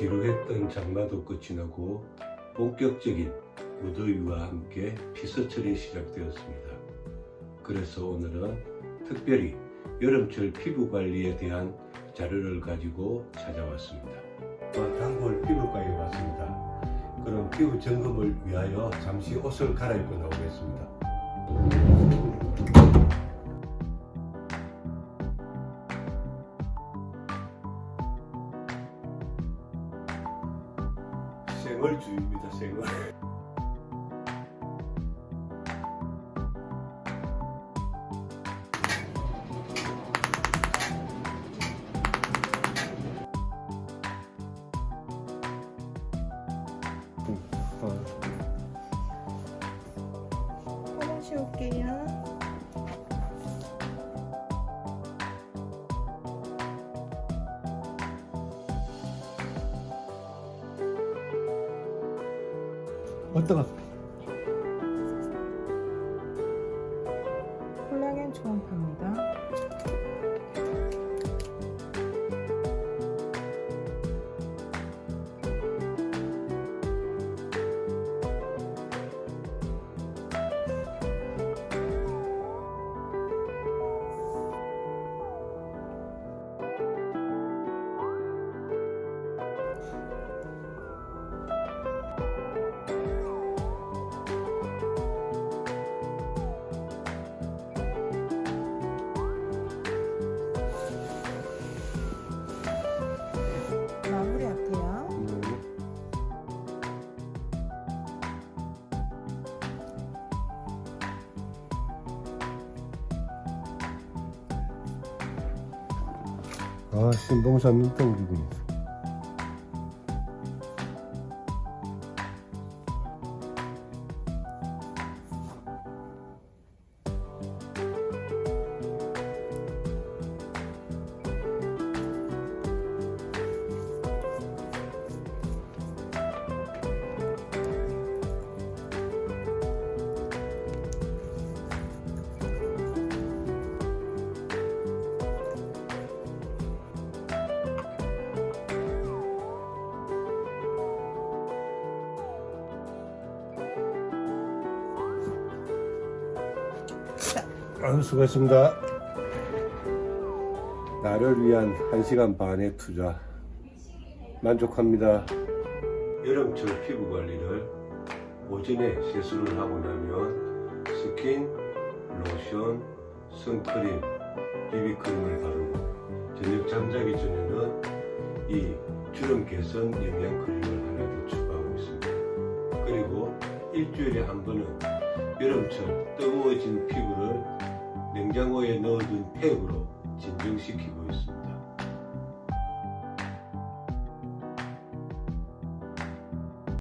지루했던 장마도 끝이 나고 본격적인 무더위와 함께 피서철이 시작되었습니다. 그래서 오늘은 특별히 여름철 피부 관리에 대한 자료를 가지고 찾아왔습니다. 단골 피부과에 왔습니다. 그럼 피부 점검을 위하여 잠시 옷을 갈아입고 나오겠습니다. 생얼주의입니다, 생얼. 한번 씌울게요. 어떠가? 콜라겐 초음파입니다. 아, 신봉산 눈덩이군요. 아유, 수고했습니다. 나를 위한 1시간 반의 투자. 만족합니다. 여름철 피부 관리를 오전에 세수를 하고 나면 스킨, 로션, 선크림, 비비크림을 바르고 저녁 잠자기 전에는 이 주름 개선 영양 크림을 하나 더 추가하고 있습니다. 그리고 일주일에 한 번은 여름철 뜨거워진 피부를 냉장고에 넣어둔 팩으로 진정시키고 있습니다.